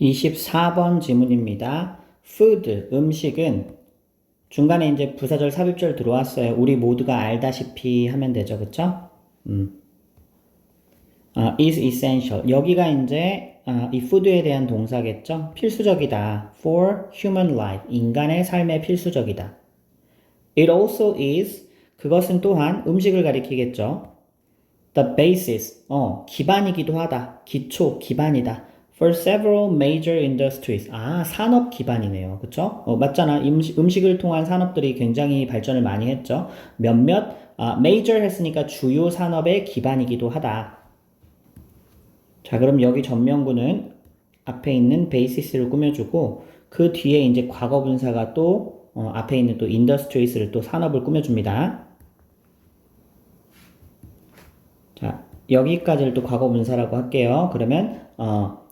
24번 지문입니다. food, 음식은 중간에 이제 부사절, 삽입절 들어왔어요. 우리 모두가 알다시피 하면 되죠. 그쵸? 음. 아, is essential. 여기가 이제 아, 이 food에 대한 동사겠죠? 필수적이다. for human life. 인간의 삶에 필수적이다. It also is. 그것은 또한 음식을 가리키겠죠. The basis. 어, 기반이기도 하다. 기초, 기반이다. For several major industries. 아, 산업 기반이네요. 그쵸? 어, 맞잖아. 음식, 음식을 통한 산업들이 굉장히 발전을 많이 했죠. 몇몇, 아, major 했으니까 주요 산업의 기반이기도 하다. 자, 그럼 여기 전명구는 앞에 있는 basis를 꾸며주고, 그 뒤에 이제 과거 분사가 또, 어, 앞에 있는 또 industries를 또 산업을 꾸며줍니다. 자, 여기까지를 또 과거 분사라고 할게요. 그러면, 어,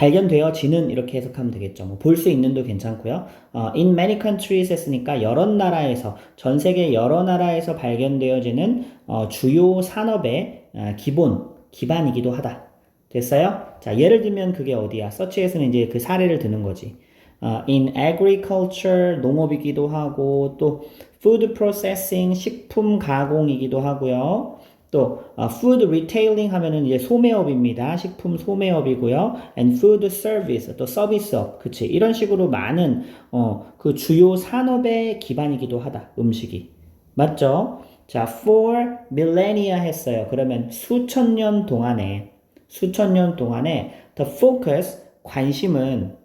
발견되어지는 이렇게 해석하면 되겠죠. 뭐 볼 수 있는도 괜찮고요. 어, in many countries 했으니까 여러 나라에서 전 세계 여러 나라에서 발견되어지는 어, 주요 산업의 어, 기본 기반이기도 하다. 됐어요? 자 예를 들면 그게 어디야? 서치에서는 이제 그 사례를 드는 거지. 어, in agriculture 농업이기도 하고 또 food processing 식품 가공이기도 하고요. 또 어, food retailing 하면은 이제 소매업입니다. 식품 소매업이고요. and food service 또 서비스업. 그치? 이런 식으로 많은 어, 그 주요 산업의 기반이기도 하다. 음식이. 맞죠? 자, for millennia 했어요. 그러면 수천 년 동안에 수천 년 동안에 the focus 관심은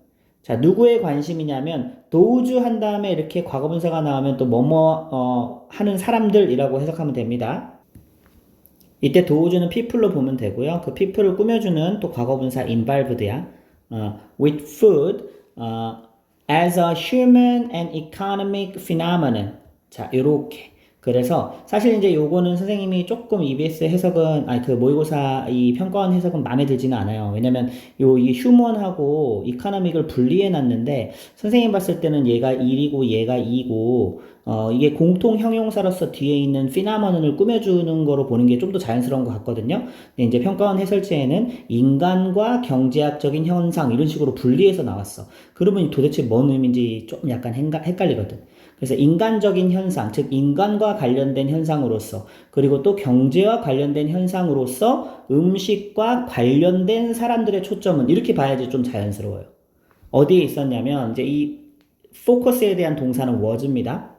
자, 누구의 관심이냐면 도우주 한 다음에 이렇게 과거분사가 나오면 또 뭐뭐 어, 하는 사람들이라고 해석하면 됩니다. 이때 도우주는 people로 보면 되고요. 그 people을 꾸며주는 또 과거분사 involved야. 어, with food 어, as a human and economic phenomenon. 자, 요렇게. 그래서 사실 이제 요거는 선생님이 조금 EBS 해석은 아니 그 모의고사 이 평가원 해석은 마음에 들지는 않아요. 왜냐면 요 이 휴먼하고 이카노믹을 분리해 놨는데 선생님 봤을 때는 얘가 1이고 얘가 2고 어 이게 공통 형용사로서 뒤에 있는 피나머넌을 꾸며주는 거로 보는 게 좀 더 자연스러운 것 같거든요. 근데 이제 평가원 해설체에는 인간과 경제학적인 현상 이런 식으로 분리해서 나왔어. 그러면 도대체 뭔 의미인지 좀 약간 헷갈리거든. 그래서 인간적인 현상, 즉 인간과 관련된 현상으로서 그리고 또 경제와 관련된 현상으로서 음식과 관련된 사람들의 초점은 이렇게 봐야지 좀 자연스러워요. 어디에 있었냐면 이제 이 포커스에 대한 동사는 was입니다.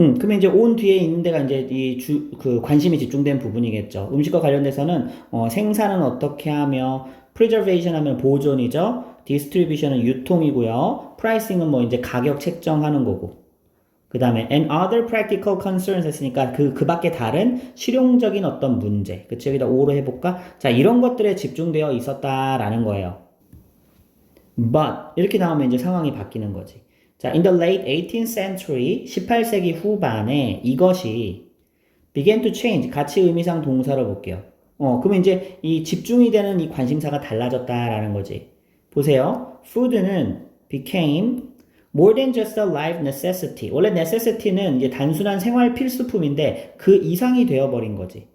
음, 그러면 이제 온 뒤에 있는 데가 이제 이 주, 그 관심이 집중된 부분이겠죠. 음식과 관련돼서는 어, 생산은 어떻게 하며 preservation 하면 보존이죠. distribution은 유통이고요. pricing은 뭐 이제 가격 책정하는 거고. 그 다음에 and other practical concerns 했으니까 그, 그 밖에 다른 실용적인 어떤 문제. 그치? 여기다 O로 해볼까? 자, 이런 것들에 집중되어 있었다라는 거예요. But, 이렇게 나오면 이제 상황이 바뀌는 거지. 자, in the late 18th century, 18세기 후반에 이것이 began to change. 같이 의미상 동사로 볼게요. 어, 그러면 이제 이 집중이 되는 이 관심사가 달라졌다라는 거지. 보세요. food는 became more than just a life necessity. 원래 necessity는 이제 단순한 생활 필수품인데 그 이상이 되어버린 거지.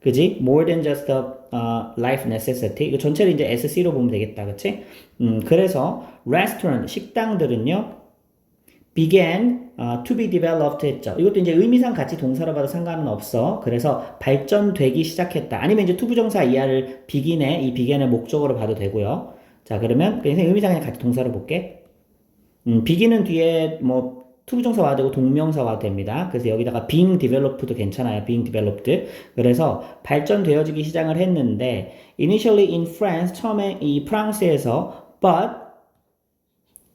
그지? more than just a uh, life necessity. 이거 전체를 이제 SC로 보면 되겠다. 그치? 음, 그래서 restaurant, 식당들은요, began uh, to be developed 했죠. 이것도 이제 의미상 같이 동사로 봐도 상관은 없어. 그래서 발전되기 시작했다. 아니면 이제 투부정사 이하를 begin의, 이 begin의 목적으로 봐도 되고요. 자, 그러면 그냥 의미상 그냥 같이 동사로 볼게. 음, 비기는 뒤에 뭐 투부정사 와도 되고 동명사 와도 됩니다. 그래서 여기다가 being developed도 괜찮아요. being developed. 그래서 발전되어지기 시작을 했는데 initially in France 처음에 이 프랑스에서 but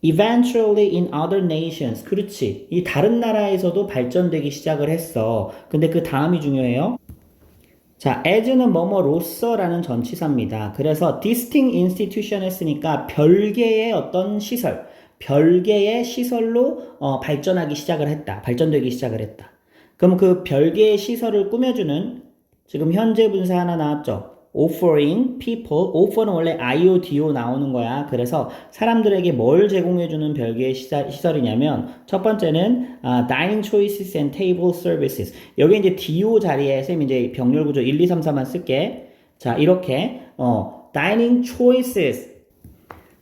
eventually in other nations 그렇지. 이 다른 나라에서도 발전되기 시작을 했어. 근데 그 다음이 중요해요. 자, as는 뭐뭐로서라는 전치사입니다. 그래서 distinct institution 했으니까 별개의 어떤 시설 별개의 시설로 어, 발전하기 시작을 했다. 발전되기 시작을 했다. 그럼 그 별개의 시설을 꾸며주는 지금 현재 분사 하나 나왔죠. Offering people. offer는 원래 IODO 나오는 거야. 그래서 사람들에게 뭘 제공해 주는 별개의 시설, 시설이냐면 첫 번째는 uh, dining choices and table services. 여기 이제 DO 자리에 쌤 이제 병렬 구조 1, 2, 3, 4만 쓸게. 자 이렇게 어, dining choices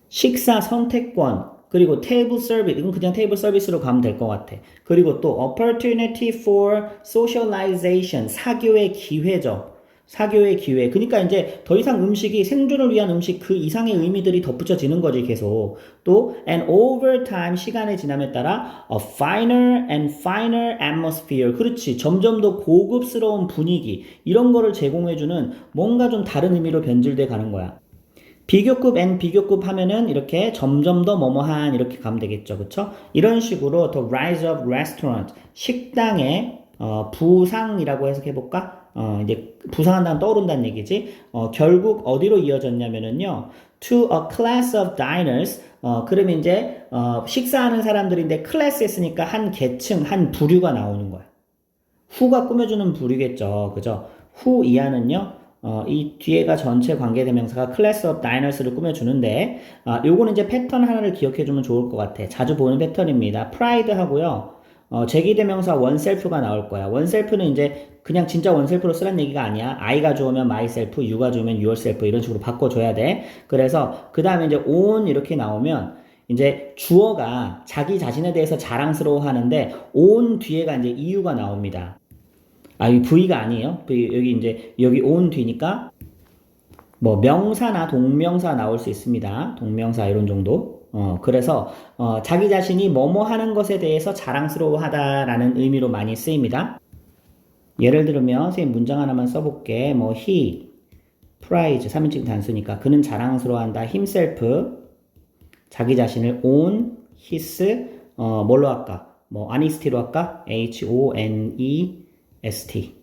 식사 선택권, 그리고 테이블 서비스, 이건 그냥 테이블 서비스로 가면 될 것 같아. 그리고 또 opportunity for socialization, 사교의 기회죠. 사교의 기회. 그러니까 이제 더 이상 음식이 생존을 위한 음식 그 이상의 의미들이 덧붙여지는 거지 계속. 또 and over time 시간의 지남에 따라 a finer and finer atmosphere. 그렇지. 점점 더 고급스러운 분위기 이런 거를 제공해 주는 뭔가 좀 다른 의미로 변질돼 가는 거야. 비교급 and 비교급 하면은 이렇게 점점 더 뭐뭐한 이렇게 가면 되겠죠. 그쵸? 이런 식으로 the rise of restaurant 식당의 어, 부상이라고 해석해 볼까? 어, 이제 부상한다는 떠오른다는 얘기지. 어, 결국 어디로 이어졌냐면은요. to a class of diners. 어, 그러면 이제 어, 식사하는 사람들인데 클래스 했으니까 한 계층, 한 부류가 나오는 거야. 후가 꾸며주는 부류겠죠. 그죠? 후 이하는요. 어, 이 뒤에가 전체 관계대명사가 class of diners를 꾸며주는데 아, 요거는 이제 패턴 하나를 기억해주면 좋을 것 같아. 자주 보는 패턴입니다. pride 하고요. 어, 제기대명사 원셀프가 나올 거야. 원셀프는 이제 그냥 진짜 원셀프로 쓰란 얘기가 아니야. I가 주어면 myself, you가 주어면 yourself 이런 식으로 바꿔줘야 돼. 그래서 그 다음에 이제 own 이렇게 나오면 이제 주어가 자기 자신에 대해서 자랑스러워 하는데 own 뒤에가 이제 이유가 나옵니다. 아, 이 V가 아니에요. V, 여기 이제 여기 own 뒤니까 뭐 명사나 동명사 나올 수 있습니다. 동명사 이런 정도. 어, 그래서 어, 자기 자신이 뭐뭐 하는 것에 대해서 자랑스러워하다라는 의미로 많이 쓰입니다. 예를 들면 선생님 문장 하나만 써볼게. 뭐 he, prize, 3인칭 단수니까 그는 자랑스러워한다. himself, 자기 자신을 own, his, 어, 뭘로 할까? 뭐 honesty로 할까? h o n e s t.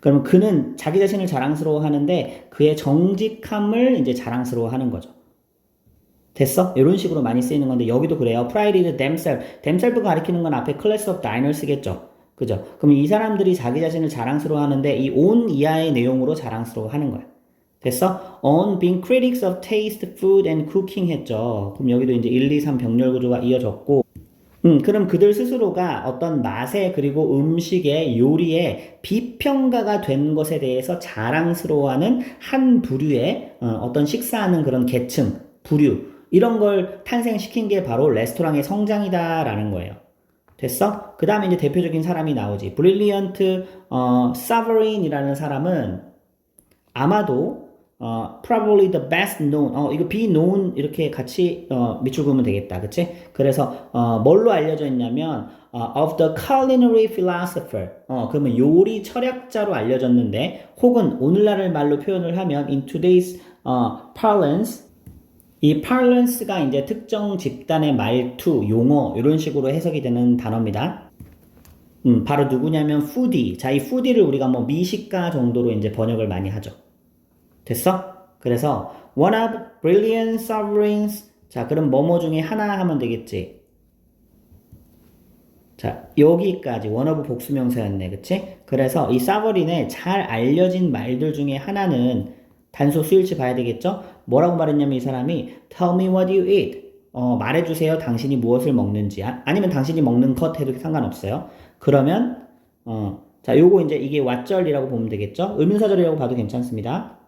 그러면 그는 자기 자신을 자랑스러워하는데 그의 정직함을 이제 자랑스러워하는 거죠. 됐어? 이런 식으로 많이 쓰이는 건데 여기도 그래요. Pride is themselves. themselves가 가리키는 건 앞에 class of diners겠죠. 그죠? 그럼 이 사람들이 자기 자신을 자랑스러워 하는데 이 on 이하의 내용으로 자랑스러워 하는 거야. 됐어? On being critics of taste, food and cooking 했죠. 그럼 여기도 이제 1, 2, 3 병렬 구조가 이어졌고 음, 그럼 그들 스스로가 어떤 맛에 그리고 음식의 요리에 비평가가 된 것에 대해서 자랑스러워하는 한 부류의 어, 떤 식사하는 그런 계층, 부류 이런 걸 탄생시킨 게 바로 레스토랑의 성장이다라는 거예요. 됐어? 그 다음에 이제 대표적인 사람이 나오지. 브릴리언트 어, 사버린이라는 사람은 아마도 어, probably the best known. 어, 이거 be known 이렇게 같이 어, 밑줄 그으면 되겠다. 그치? 그래서 어, 뭘로 알려져 있냐면 어, of the culinary philosopher. 어, 그러면 요리 철학자로 알려졌는데 혹은 오늘날의 말로 표현을 하면 in today's 어, parlance 이 parlance가 이제 특정 집단의 말투, 용어 이런 식으로 해석이 되는 단어입니다. 음, 바로 누구냐면 foodie. 자, 이 foodie를 우리가 뭐 미식가 정도로 이제 번역을 많이 하죠. 됐어? 그래서 one of brilliant sovereigns. 자, 그럼 뭐뭐 중에 하나 하면 되겠지. 자, 여기까지 one of 복수명사였네. 그치? 그래서 이 사버린의 잘 알려진 말들 중에 하나는 단소 수일치 봐야 되겠죠? 뭐라고 말했냐면 이 사람이 tell me what you eat. 어, 말해주세요. 당신이 무엇을 먹는지. 아, 아니면 당신이 먹는 것 해도 상관없어요. 그러면 어, 자, 요거 이제 이게 왓절이라고 보면 되겠죠? 의문사절이라고 봐도 괜찮습니다.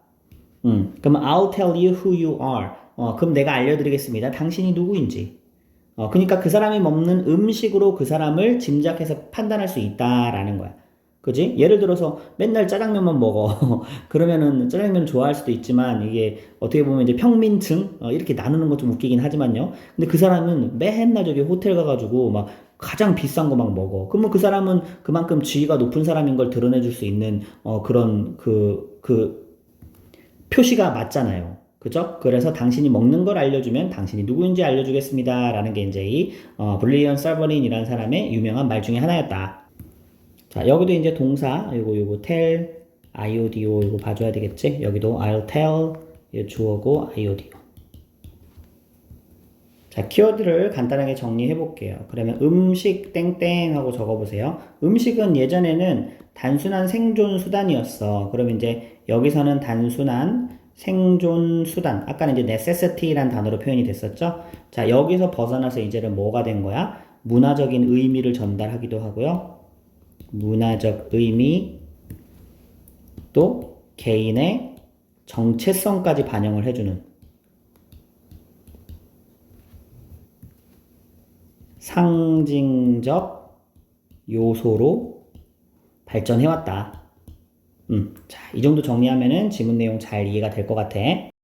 음, 그러면 I'll tell you who you are. 어, 그럼 내가 알려드리겠습니다. 당신이 누구인지. 어, 그러니까 그 사람이 먹는 음식으로 그 사람을 짐작해서 판단할 수 있다라는 거야. 그지? 예를 들어서 맨날 짜장면만 먹어. 그러면은 짜장면 좋아할 수도 있지만 이게 어떻게 보면 이제 평민층 어, 이렇게 나누는 것 좀 웃기긴 하지만요. 근데 그 사람은 맨날 저기 호텔 가가지고 막 가장 비싼 거 막 먹어. 그러면 그 사람은 그만큼 지위가 높은 사람인 걸 드러내줄 수 있는 어, 그런 그, 그 표시가 맞잖아요. 그죠? 그래서 당신이 먹는 걸 알려주면 당신이 누구인지 알려주겠습니다. 라는 게 이제 이 어, 블리언 서버린이라는 사람의 유명한 말 중에 하나였다. 자, 여기도 이제 동사, 요거, 요거, tell, iodio, 이거 봐줘야 되겠지? 여기도 I'll tell, 이 주어고, iodio. 자, 키워드를 간단하게 정리해 볼게요. 그러면 음식 땡땡 하고 적어 보세요. 음식은 예전에는 단순한 생존 수단이었어. 그러면 이제 여기서는 단순한 생존 수단. 아까는 이제 necessity란 단어로 표현이 됐었죠. 자, 여기서 벗어나서 이제는 뭐가 된 거야? 문화적인 의미를 전달하기도 하고요. 문화적 의미, 또 개인의 정체성까지 반영을 해주는 상징적 요소로 발전해왔다. 음, 자, 이 정도 정리하면은 지문 내용 잘 이해가 될 것 같아.